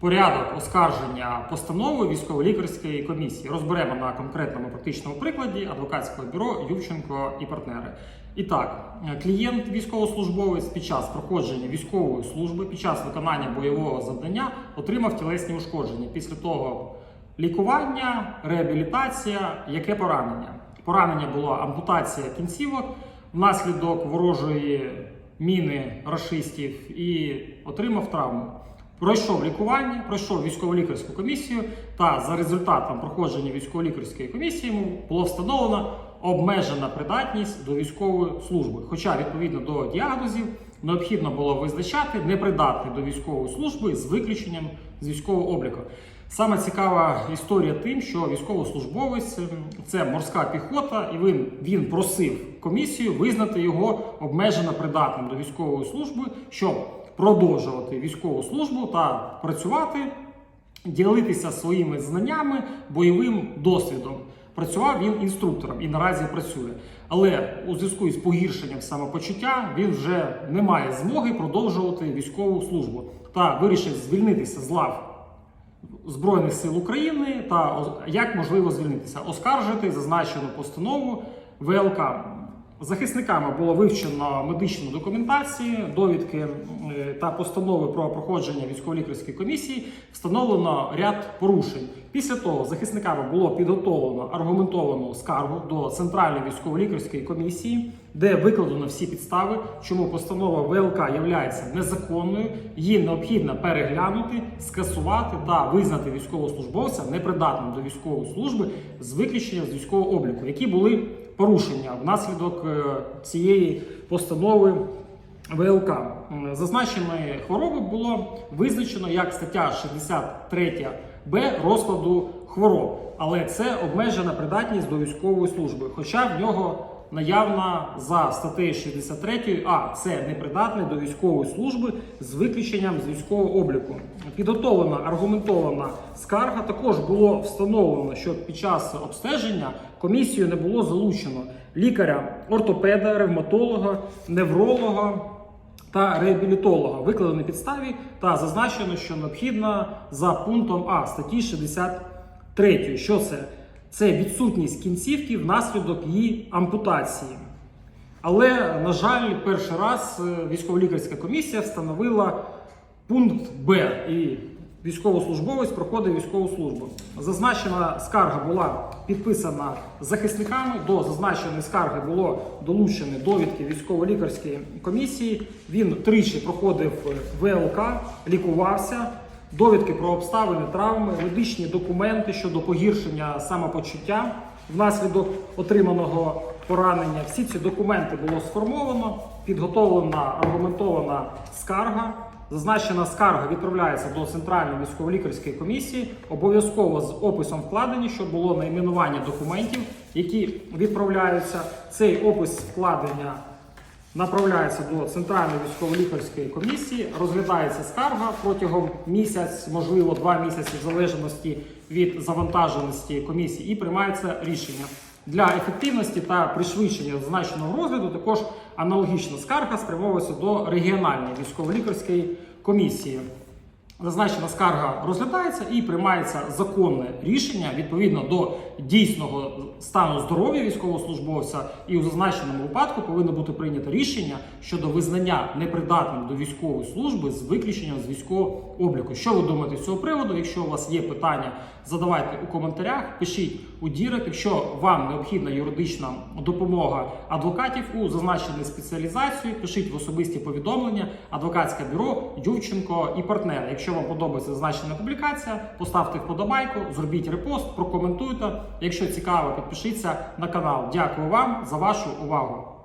порядок оскарження постанови військово-лікарської комісії. Розберемо на конкретному практичному прикладі адвокатського бюро Ювченко і партнери. І так, е, клієнт військовослужбовець під час проходження військової служби, під час виконання бойового завдання отримав тілесні ушкодження. Після того лікування, реабілітація, яке поранення? Поранення було ампутація кінцівок внаслідок ворожої міни рашистів і отримав травму. Пройшов лікування, пройшов військово-лікарську комісію, та за результатом проходження військово-лікарської комісії йому було встановлено обмежена придатність до військової служби. Хоча відповідно до діагнозів необхідно було визначати непридатний до військової служби з виключенням з військового обліку. Саме цікава історія тим, що військовослужбовець ем, це морська піхота, і він, він просив комісію визнати його обмежено придатним до військової служби, щоб продовжувати військову службу та працювати, ділитися своїми знаннями, бойовим досвідом. Працював він інструктором і наразі працює. Але у зв'язку із погіршенням самопочуття він вже не має змоги продовжувати військову службу та вирішив звільнитися з лав Збройних сил України та як можливо звільнитися, оскаржити зазначену постанову ВЛК. Захисниками було вивчено медичну документацію, довідки та постанови про проходження військово-лікарської комісії. Встановлено ряд порушень. Після того захисниками було підготовлено аргументовану скаргу до Центральної військово-лікарської комісії, де викладено всі підстави, чому постанова ВЛК є незаконною. Її необхідно переглянути, скасувати та визнати військовослужбовця непридатним до військової служби з виключенням з військового обліку, які були порушення внаслідок е, цієї постанови ВЛК. Зазначеної хвороби було визначено як стаття 63 Б розкладу хвороб, але це обмежена придатність до військової служби, хоча в нього наявна за статтею 63 А це непридатний до військової служби з виключенням з військового обліку. Підготовлена аргументована скарга. Також було встановлено, що під час обстеження комісію не було залучено лікаря, ортопеда, ревматолога, невролога та реабілітолога викладені підставі та зазначено, що необхідно за пунктом А статті 63. Що це? Це відсутність кінцівки внаслідок її ампутації. Але, на жаль, перший раз е, військово-лікарська комісія встановила пункт Б і військовослужбовець проходить військову службу. Зазначена скарга була підписана захисниками. До зазначеної скарги було долучені довідки військово-лікарської комісії. Він тричі проходив е, ВЛК, лікувався. Довідки про обставини травми, медичні документи щодо погіршення самопочуття внаслідок отриманого поранення. Всі ці документи було сформовано, підготовлена аргументована скарга. Зазначена скарга відправляється до Центральної військово-лікарської комісії, обов'язково з описом вкладені, щоб було найменування документів, які відправляються. Цей опис вкладення направляється до Центральної військово-лікарської комісії, розглядається скарга протягом місяць, можливо, два місяці, в залежності від завантаженості комісії, і приймається рішення. Для ефективності та пришвидшення зазначеного розгляду також аналогічна скарга спрямовується до регіональної військово-лікарської комісії. Зазначена скарга розглядається і приймається законне рішення відповідно до дійсного стану здоров'я військовослужбовця. І у зазначеному випадку повинно бути прийнято рішення щодо визнання непридатним до військової служби з виключенням з військового обліку. Що ви думаєте з цього приводу? Якщо у вас є питання, задавайте у коментарях, пишіть у дірек. Якщо вам необхідна юридична допомога адвокатів у зазначеній спеціалізації, пишіть в особисті повідомлення адвокатське бюро Ювченко і партнери. Якщо вам подобається зазначена публікація, поставте вподобайку, зробіть репост, прокоментуйте. Якщо цікаво, підпишіться на канал. Дякую вам за вашу увагу.